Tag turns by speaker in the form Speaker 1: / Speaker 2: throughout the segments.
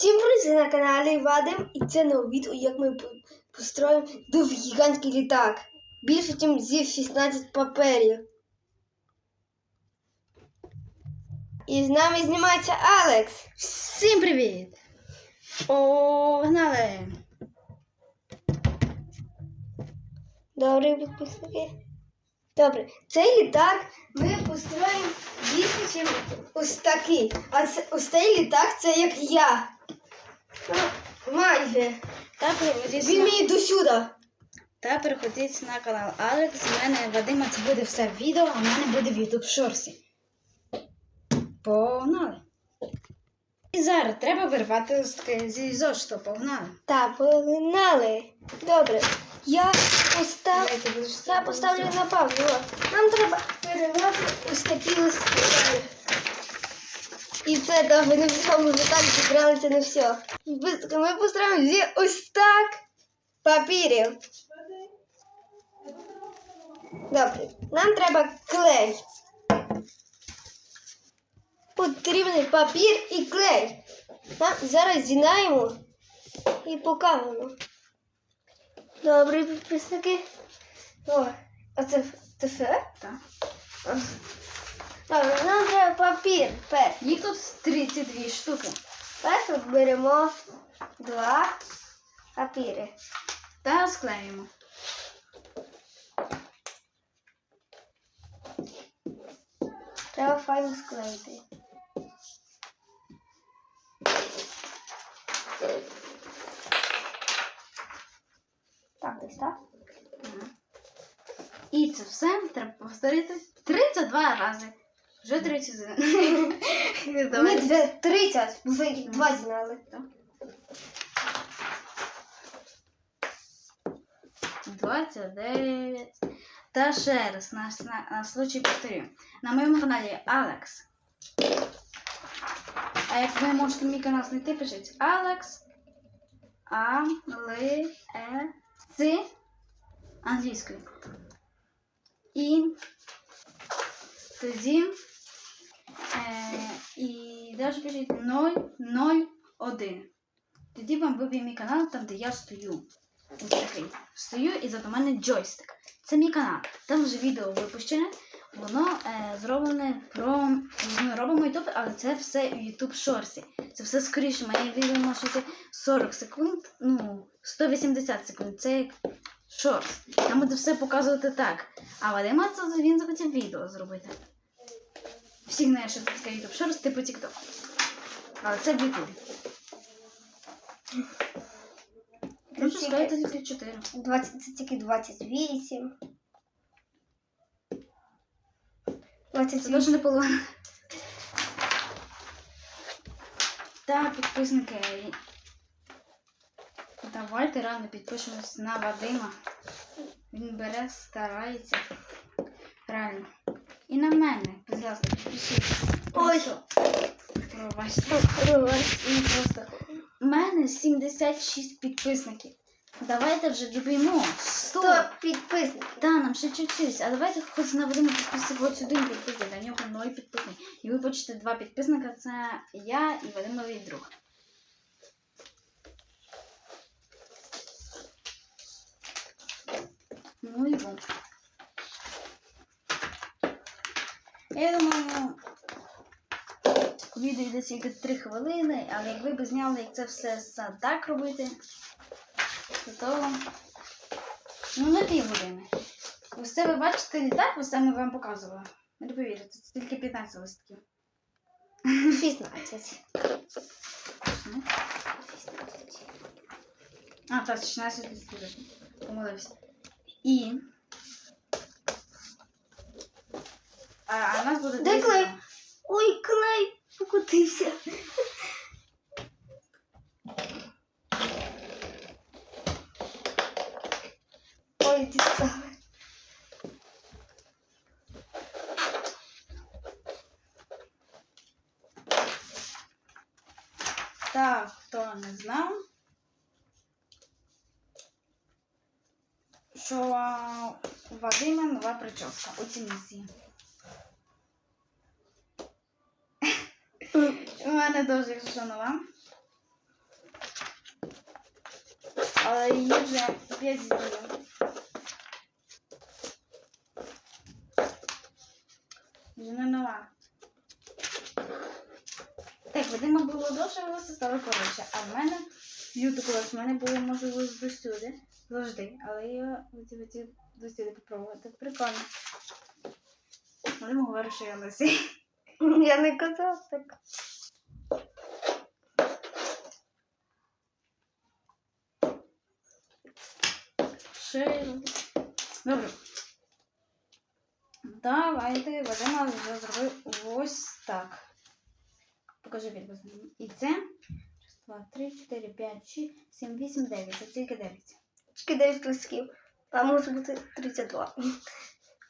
Speaker 1: Всім привіт на каналі Вадим і це нове відео, як ми построїмо дуже гігантський літак. Більше, ніж зі 16 паперів. І з нами знімається Алекс.
Speaker 2: Всім привіт! Погнали!
Speaker 1: Добре, підписники. Добре, цей літак ми построїмо більше, ніж ось такий. А ось цей літак це як я. Майже.
Speaker 2: Та переходіть,
Speaker 1: Він
Speaker 2: на...
Speaker 1: мені до сюди.
Speaker 2: Та переходіть на канал Алекс. У мене Вадима це буде все в відео, а в мене буде в YouTube шорсі. Погнали! І зараз треба вирвати листки зі зошиту. Погнали!
Speaker 1: Так, погнали. Добре. Я постав... Я поставлю на паузу. Нам треба перервати ось такі листки. І це так, ми не всьому вже так зібрали, це не все. Ми построїмо зі ось так папірів. Добре, нам треба клей. Потрібний папір і клей. Нам зараз зінаємо і покажемо. Добре, підписники. О, а це, це все?
Speaker 2: Так.
Speaker 1: Добре, нам треба папір. Перш.
Speaker 2: Їх тут 32 штуки.
Speaker 1: Перше беремо два папіри.
Speaker 2: Та склеїмо.
Speaker 1: Треба файно склеїти. Так, десь так.
Speaker 2: І це все треба повторити 32 рази. Вже 31.
Speaker 1: Ми
Speaker 2: Давай.
Speaker 1: дві, 30, бо ви їх два знали.
Speaker 2: Так. 29. Та ще раз на, на, на случай повторю. На моєму каналі Алекс. А як ви можете мій канал знайти, пишіть Алекс А Л Е Ц англійською. І тоді е, і далі пишіть 001. Тоді вам виб'є мій канал, там де я стою. Ось такий. Стою і зато мене джойстик. Це мій канал. Там вже відео випущене. Воно е, зроблене про. Ми робимо ютуб, але це все ютуб шорсі. Це все скоріше. Моє відео може бути 40 секунд, ну, 180 секунд. Це як шорс. Там буде все показувати так. А Вадима це він захотів відео зробити. Всі знають, що це ютуб шорс, типу TikTok. Але це в ютубі. Можу
Speaker 1: тільки-
Speaker 2: тільки 4.
Speaker 1: 20, це тільки 28. 28.
Speaker 2: Це дуже не половина. Так, підписники. Давайте реально підпишемось на Вадима. Він бере, старається. Реально. І на мене, будь ласка, підпишіться.
Speaker 1: Ой.
Speaker 2: Просто. У мене 76 підписників. Давайте вже доб'ємо 100.
Speaker 1: 100 підписників.
Speaker 2: Та, нам ще чуть-чуть. А давайте хоч на Вадима підписати хоч один підписник, а нього ноль підписників. І ви почите два підписника, це я і Вадимовий друг. Ну і бум. Я думаю, відео йде тільки 3 хвилини, але як ви б зняли, як це все так робити, то Ну, не пів години. Ось це ви бачите літак, ось це ми вам показували. Не повірите, це тільки 15 листків.
Speaker 1: 16.
Speaker 2: Ну. А, так, 16 листків. Помилився. І. А, у нас буде.
Speaker 1: Де
Speaker 2: 10.
Speaker 1: клей? Ой, клей покотився. Ой, дістали.
Speaker 2: Так, хто не знав, що у Вадима нова прическа у цій місії. У мене якщо нова. але її вже 5 днів. Вже не нова. Так, Вадима було довше волосся, стало коротше. А в мене юту колись в мене було може волосся до сюди. Завжди. Але я хотів хотів до сюди попробувати. Прикольно. Вадима говорить, що я лисий.
Speaker 1: Я не казав так.
Speaker 2: Широко. Добре. Давайте Вадима вже зробив ось так. Покажи підпис. І це. Раз, два, три, чотири, п'ять, шість, сім, вісім, дев'ять. Це тільки дев'ять.
Speaker 1: Тільки 9 листків. А може бути 32.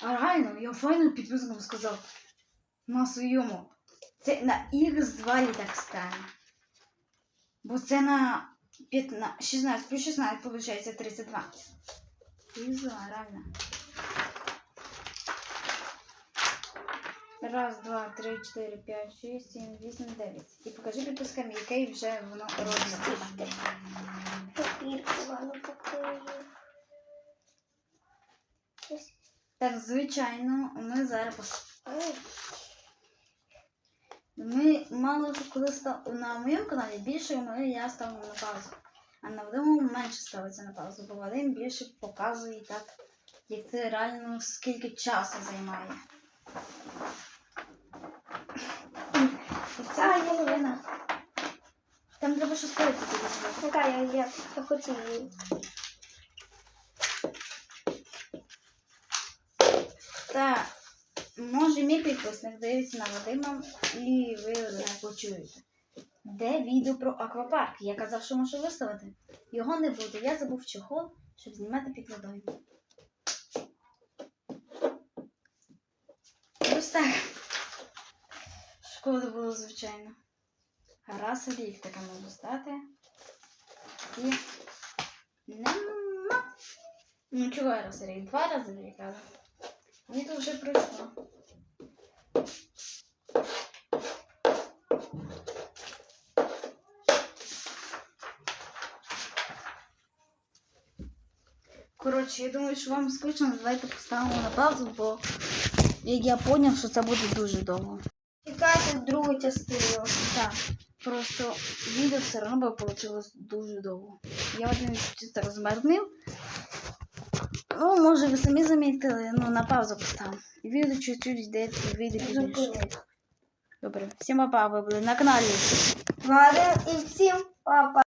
Speaker 2: А реально, я файно підписникам сказав. На своєму. Це на X2 літак стане. Бо це на 15, 16 плюс 16 виходить 32. X2, реально. Раз, два, три, чотири, п'ять, шість, сім, вісім, дев'ять. І покажи підпискам, який вже воно
Speaker 1: ладно,
Speaker 2: Так, звичайно, ми зараз Ми мало коли став на моєму каналі більше ми я ставлю на паузу. А на Вадиму менше ставиться на паузу, бо Вадим більше показує так, як це реально скільки часу займає. І
Speaker 1: А,
Speaker 2: це. Там треба щось перед тобі зробити.
Speaker 1: Я, я, я хочу її.
Speaker 2: Та може мій підписник дивиться на Вадима і ви не почуєте. Де відео про аквапарк? Я казав, що можу виставити. Його не буде. Я забув чохол, щоб знімати під водою. Ось так. Шкода було, звичайно. Раз рік таке можу стати. І нема. Ну чого раз в рік? Два рази в рік, але. Літо вже пройшло. Коротше, я думаю, що вам скучно, давайте поставимо на паузу, бо я зрозумів, що це буде дуже довго.
Speaker 1: Чекайте другу частину.
Speaker 2: Так, просто відео все одно вийшло дуже довго. Я один чисто розмернив. Ну, може, ви самі замітили, ну, на паузу поставив. Відео чуть-чуть йде, вийде пізніше. Добре, всім папа, ви були на каналі.
Speaker 1: Вадим і всім папа.